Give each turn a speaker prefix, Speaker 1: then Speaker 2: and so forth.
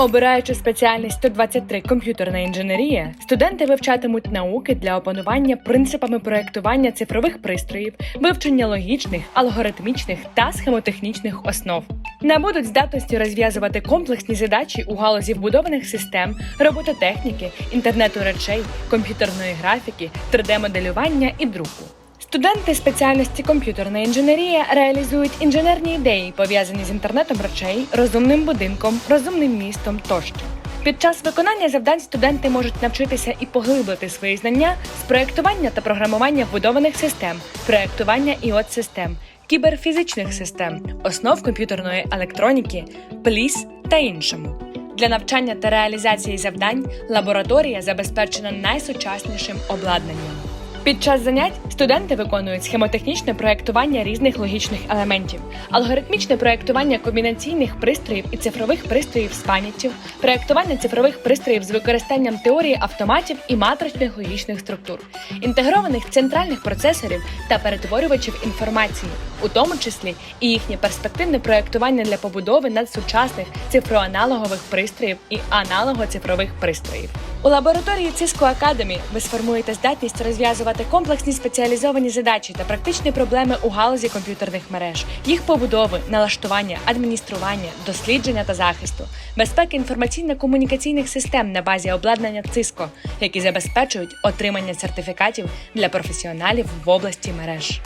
Speaker 1: Обираючи спеціальність 123 комп'ютерна інженерія, студенти вивчатимуть науки для опанування принципами проєктування цифрових пристроїв, вивчення логічних, алгоритмічних та схемотехнічних основ. Набудуть здатності розв'язувати комплексні задачі у галузі вбудованих систем, робототехніки, інтернету речей, комп'ютерної графіки, 3D-моделювання і друку. Студенти спеціальності комп'ютерна інженерія реалізують інженерні ідеї, пов'язані з інтернетом речей, розумним будинком, розумним містом тощо. Під час виконання завдань студенти можуть навчитися і поглибити свої знання з проєктування та програмування вбудованих систем, проєктування іот систем, кіберфізичних систем, основ комп'ютерної електроніки, пліс та іншому. Для навчання та реалізації завдань лабораторія забезпечена найсучаснішим обладнанням. Під час занять студенти виконують схемотехнічне проєктування різних логічних елементів, алгоритмічне проєктування комбінаційних пристроїв і цифрових пристроїв з пам'яттю, проєктування цифрових пристроїв з використанням теорії автоматів і матричних логічних структур, інтегрованих центральних процесорів та перетворювачів інформації, у тому числі і їхнє перспективне проєктування для побудови надсучасних цифроаналогових пристроїв і аналого-цифрових пристроїв. У лабораторії Cisco Academy ви сформуєте здатність розв'язувати комплексні спеціалізовані задачі та практичні проблеми у галузі комп'ютерних мереж, їх побудови, налаштування, адміністрування, дослідження та захисту, безпеки інформаційно-комунікаційних систем на базі обладнання Cisco, які забезпечують отримання сертифікатів для професіоналів в області мереж.